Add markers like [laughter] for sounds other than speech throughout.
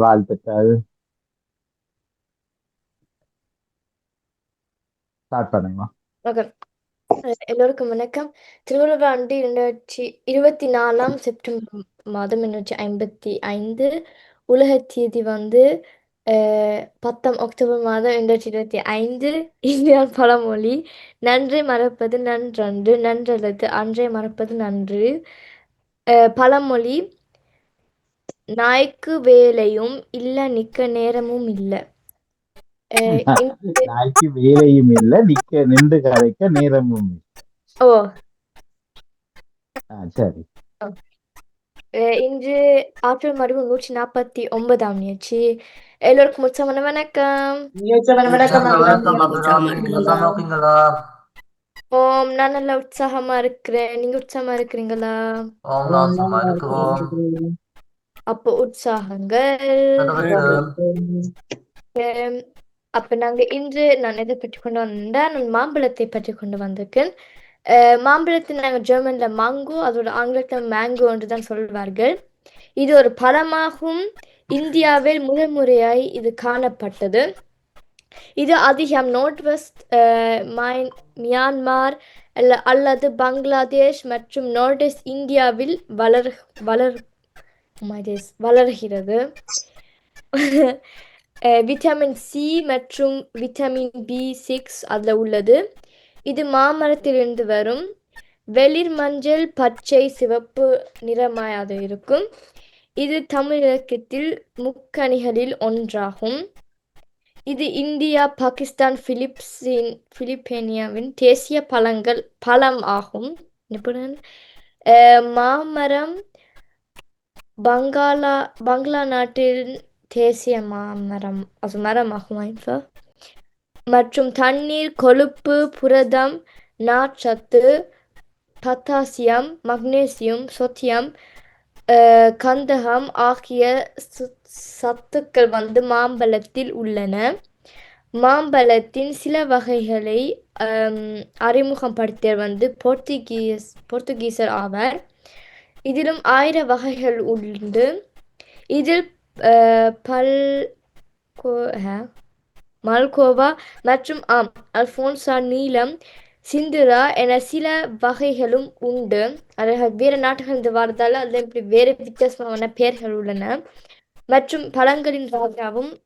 வாழ்த்துக்கள் ஸ்டார்ட் பண்ணுங்க. ஓகே எல்லோருக்கும் வணக்கம். திருவள்ளுவர் ஆண்டு இரண்டாயிரத்தி இருபத்தி நாலாம் செப்டம்பர் மாதம் இரண்டாயிரத்தி ஐம்பத்தி ஐந்து உலக தேதி வந்து அஹ், பத்தாம் அக்டோபர் மாதம் இரண்டாயிரத்தி இருபத்தி ஐந்து இந்தியா பழமொழி. நன்றி மறப்பது நன்றன்று நன்றல்லது அன்றை மறப்பது நன்று. அஹ், பழமொழி நாய்க்கு வேலையும் இல்ல நிக்க நேரமும் இல்ல. அஹ், நாய்க்கு வேலையும் இல்ல நிக்க நின்று கதைக்க நேரமும் இல்ல. ஓ. ஆ, சரி. அஹ் இன்று ஆற்றல் மருவு நூற்றி நாற்பத்தி ஒன்பதாம் நிகழ்ச்சி. எல்லோருக்கும் உற்சாகமான வணக்கம். வணக்கம். வணக்கம். உற்சாகமா அபிராமி இருக்கீங்களா? உற்சாகமா இருக்கீங்களா ஓம் நான் நல்லா உற்சாகமா இருக்கிறேன். நீங்க உற்சாகமா இருக்கிறீங்களா? ஓம் நான் சும்மா இருக்கிறோம் அப்போ உற்சாகங்கள். அப்ப நாங்க இன்று நான் எதை பற்றி கொண்டு வந்தேன்? நான் மாம்பழத்தை பற்றி கொண்டு வந்திருக்கேன். மாம்பழத்தை நாங்கள் ஜெர்மன்ல மாங்கோ அதோட ஆங்கிலத்தில் மேங்கோ என்று தான் சொல்வார்கள். இது ஒரு பழமாகும். இந்தியாவில் முதல் முறையாய் இது காணப்பட்டது. இது அதிகம் நோர்த் வெஸ்ட் மியான்மார் அல்ல அல்லது பங்களாதேஷ் மற்றும் நார்த் இந்தியாவில் வளர் வளர் oh வளர்கிறது விட்டமின் சி மற்றும் விட்டமின் பி சிக்ஸ் அதில் உள்ளது இது மாமரத்திலிருந்து வரும் வெளிர் மஞ்சள் பச்சை சிவப்பு நிறமாய் அது இருக்கும் இது தமிழகத்தில் முக்கணிகளில் ஒன்றாகும் இது இந்தியா பாகிஸ்தான் பிலிப்ஸின் பிலிப்பேனியாவின் தேசிய பழங்கள் பழம் ஆகும் மாமரம் பங்களா பங்களா நாட்டின் தேசிய மாமரம் அது மரமாகும் einfach மற்றும் தண்ணீர் கொழுப்பு புரதம் நார்ச்சத்து பொட்டாசியம் மக்னீசியம் சொத்தியம் கந்தகம் ஆகிய சத்துக்கள் வந்து மாம்பழத்தில் உள்ளன. மாம்பழத்தின் சில வகைகளை அம், அறிமுகப்படுத்தியவர் வந்து போர்த்துகீஸ் போர்த்துகீசர் ஆவார். இதிலும் ஆயிரம் வகைகள் உண்டு. இதில் பல் கோ- ஹ? மல்கோவா மற்றும் ஆம் அல்போன்சா நீலம் சிந்துரா என சில வகைகளும் உண்டு. அதாவது வேறு நாட்டுகளிலிருந்து வரதால அதில் இப்படி வேறு வித்தியாசமான பெயர்கள் உள்ளன. மற்றும் பழங்களின் ராஜாவும்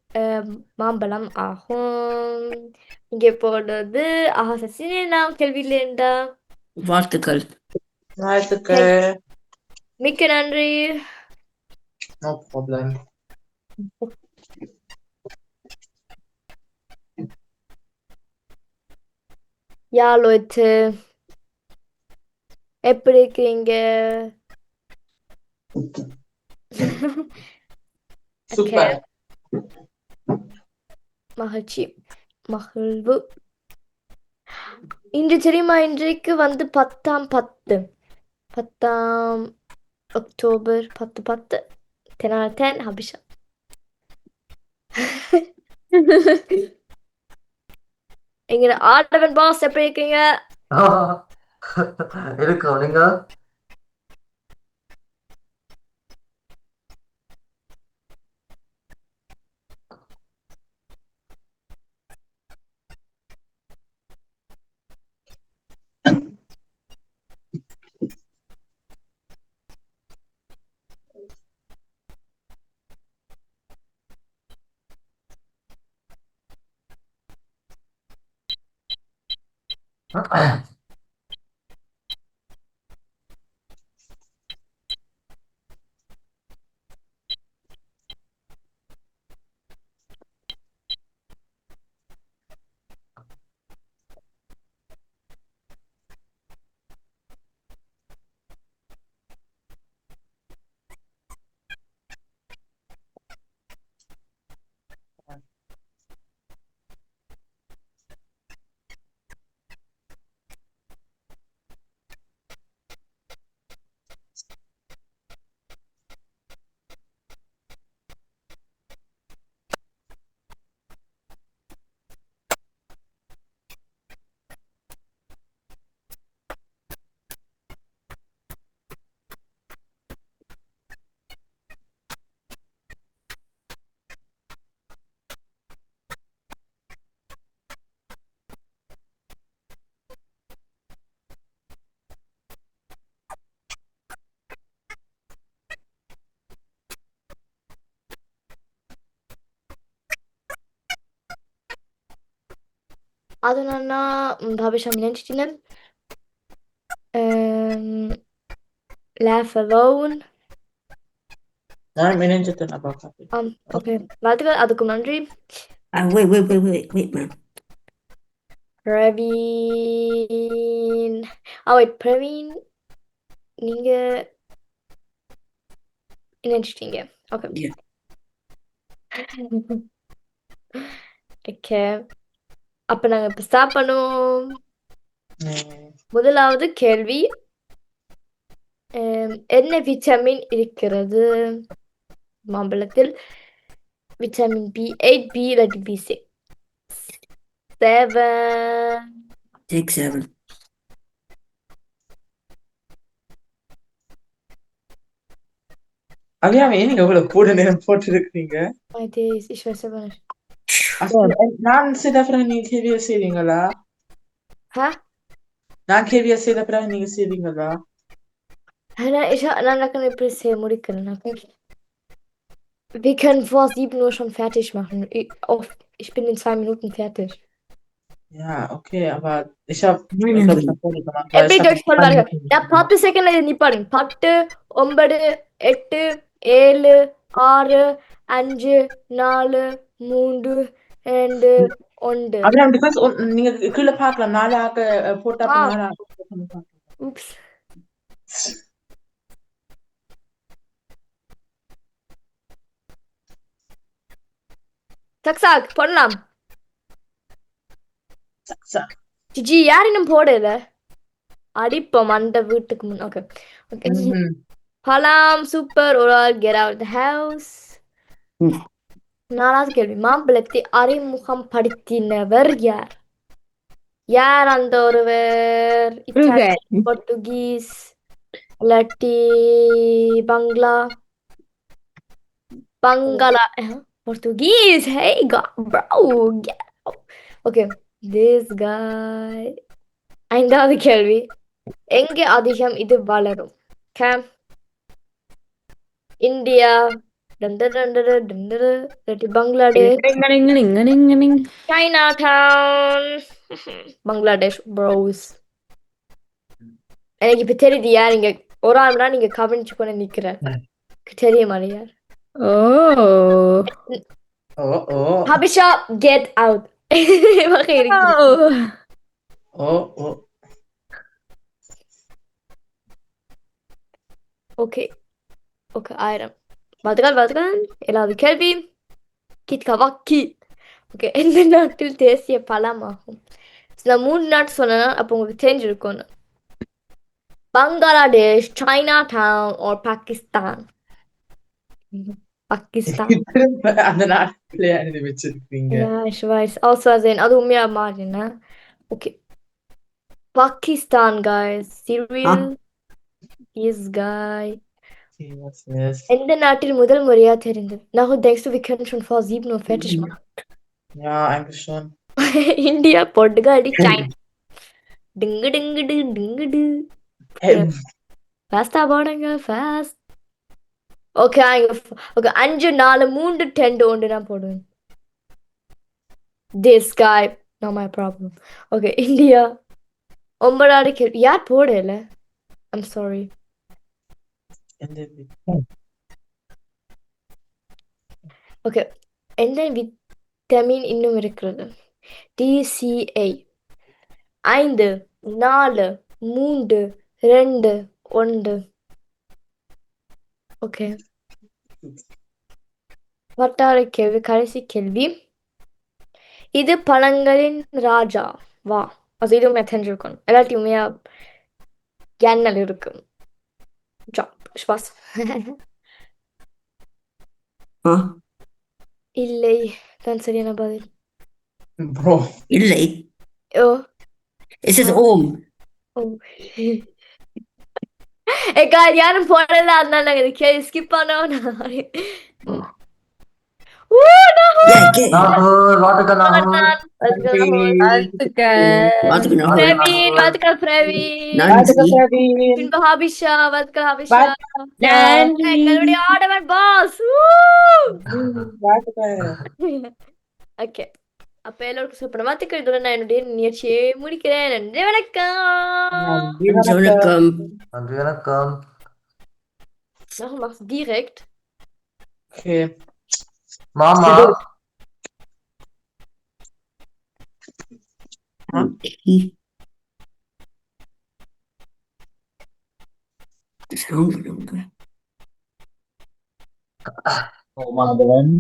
மாம்பழம் ஆகும். இங்கே போடுறது ஆஹா சசினே நாம் கேள்வியில் இருந்தா வாழ்த்துக்கள். வாழ்த்துக்கள். மிக்க நன்றி. நோ ப்ராப்ளம் யா லோய்த்து? எப்படி இருக்கீங்க சூப்பர். மகிழ்ச்சி மகிழ்வு. இன்று தெரியுமா? இன்றைக்கு வந்து பத்தாம் பத்து பத்தாம் அக்டோபர் பத்து பத்து டென் out of டென் ஹபிஷா எங்க ஆடவன் boss 嗯 Adına na ndohabesha milenge tsinany lafalohany milenge tena baka okay matiko adokonandry ah Wait, wait, wait, wait, wait, ma'am Praveen. oh wait Praveen ninge interesting yeah. okay yeah okay அப்ப நாங்க இப்ப start பண்ணுவோம். முதலாவது கேள்வி. என்ன vitamin இருக்கிறது? மாம்பழத்தில் vitamin B eight B இல்லாட்டி பி சிக்ஸ் செவன் seven. அழியாம ஏன் நீங்க இவ்வளவு கூட நேரம் போட்டிருக்கீங்க Matheus, ich weiß aber nicht. அப்போ, நான் செய்த பிறகு நீங்க கேள்வியை செய்வீங்களா Hä? நான் கேள்வியை செய்த பிறகு நீங்க செய்வீங்களா Nein, ich habe nein, da kann ich bis hier முடிக்கணும். Okay. Wir können vor 7 Uhr schon fertig machen. Ich, auf, ich bin in zwei Minuten fertig. Ja, okay, aber ich habe Nein, ich nein, hab nein. Safari gemacht. weil எப்படி ich hab touch பண்ணுவாங்க நான் பத்து செகண்ட்ல நிப்பாடுங்க பத்து ஒன்பது எட்டு ஏழு ஆறு அஞ்சு நாலு மூன்று Aber du kannst unten, நீங்க கீழே பார்க்கலாம் நாலு ஆக்க அஹ், போட்டா ஆ. நாலு ஆக்க போட்டு பார்க்கலாம். Ups. சக் சாக் போடலாம் சக், சக். ஜிஜி யார் இன்னும் போடல அடிப்போம் அந்த வீட்டுக்கு முன் ஓகே ஓகே. பலாம் சூப்பர் ஒரு ஆள் கெட் அவுட் த ஹவுஸ் ம். நாலாவது கேள்வி மாம்பழத்தை அறிமுகம் படுத்தினவர் யார் யார் அந்த ஒருவர் இத்தாலி, போர்த்துகீஸ் இல்லாட்டி Bangla Bangla Portuguese hey bro okay this guy ஐந்தாவது கேள்வி எங்கே அதிகம் இது வளரும் கேம் இந்தியா டண்டரு டண்டரு டண்டரு இல்லாட்டி Bangladesh Chinatown Bangladesh bros எனக்கு இப்ப தெரியுது யார் நீங்க ஒரு ஆள் தான் நீங்க கவனிச்சு கொண்டு நிக்கிற தெரிய மாதிரி யார் Oh. Oh, oh, Habisha get out oh, oh. Okay okay ஆயிரம் வாழ்த்துக்கள் வாழ்த்துக்கள் ஏழாவது கேள்வி கிட்கா வாக்கி ஓகே எந்த நாட்டில் தேசிய பழமாகும் நான் மூணு நாட்டு சொன்னேன்னா அப்போ உங்களுக்கு தெரிஞ்சிருக்கணும் Bangladesh China town or Pakistan Pakistan திரும்ப அந்த நாட்டிலே எழுதி வச்சிருக்கீங்க Ja, ich weiß. Aus Versehen. Also mehr Margin, ne? Okay. Pakistan, guys. Serial. This guy. Yes, yes. எந்த நாட்டில் முதல் முறையா தெரிந்தது நான் denkst du, wir können schon vor 7 Uhr fertig machen? Ja, eigentlich schon. [laughs] India பொட்டுகாடி China Tinku Tinku to Tinku to Hey, ஃபாஸ்டா போடுங்க fast okay okay அஞ்சு நாலு மூன்று டென்ட் ஒன்று நான் போடுவேன் this guy no my problem okay India ஒன்பதாவது கேள்வி யார் போடல I'm sorry in the okay. எந்த விட்டமின் இன்னும் இருக்கிறது? டிசிஐ ஐந்து நாலு மூன்று ரெண்டு ஒன்று. ஓகே. வட்டார கேள்வி கடைசி கேள்வி. இது பழங்களின் ராஜா. வா. அது இதுவுமே தெரிஞ்சிருக்கணும் எல்லாத்தையுமே எண்ணல் இருக்கும். ஜாப் ஸ்பாஸ் Huh? இல்லை தான் சரியான பதில் Bro. இல்லை. ஓ It says Om. Egal, யாரும் போடல அதனால நாங்க இந்த கேள்வி ஸ்கிப் பண்ணோம் Yeah, get. Nahur, எங்களுடைய ஆடவன் பாஸ். ஓகே அப்ப எல்லோருக்கும் சூப்பர் மாத்திக்க இதோட நான் என்னுடைய நிகழ்ச்சியை முடிக்கிறேன். நன்றி வணக்கம். வணக்கம். நன்றி வணக்கம். wir es direkt. Okay. மாமா. ஓ மாதவன்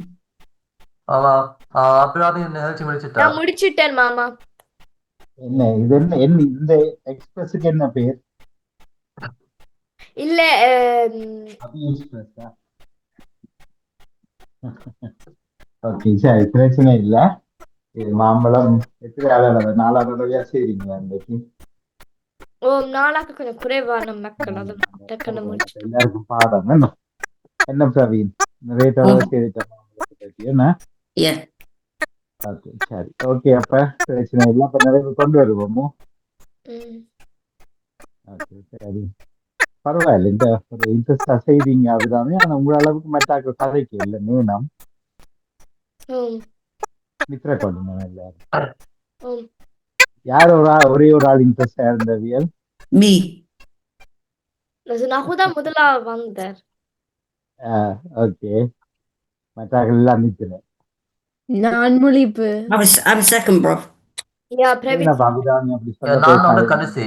ஆமா அபிராமி நிகழ்ச்சி முடிச்சிட்டா? நான் முடிச்சிட்டேன் மாமா. என்ன இது என்ன என்ன இந்த எக்ஸ்பிரஸுக்கு என்ன பேர்? இல்ல ஆம், அபி எக்ஸ்பிரஸா? [laughs] ஓகே சரி பிரச்சனை இல்ல. இது மாம்பழம் எத்தனை அளவு நாலாவது தடவையா? செய்றீங்களா இன்றைக்கு ஓ நாளாக்கு கொஞ்சம் குறைவான மக்கள் எல்லாருக்கும் பாடம். என்ன? என்ன பிரவீன் நிறைய தடவை செய்துட்டேன் என்ன? Yeah. ஓகே சரி. ஓகே அப்ப பிரச்சனை இல்லை. அப்ப நிறைய கொண்டு வருவோமோ. ஓகே சரி. பரவாயில்ல. இந்த ஒரு இன்ட்ரெஸ்டா செய்வீங்க அப்படிதானே ஆனா உங்க அளவுக்கு மற்ற கதைக்கு இல்லை. நேனம் ம். மித்ர கொள்ளுங்க எல்லாரும் ம். யார் ஒரு ஆள் ஒரே ஒரு ஆள் இன்ட்ரெஸ்டா இருந்தவியல் Me. Also Nahuda முதலா வந்தார் ஓகே மற்றாக்கள் எல்லாம் நிற்கிறேன் நான் முழிப்பு I'm second, bro. பாபிதானி அப்படி நான் பேசாதீங்க. கடைசி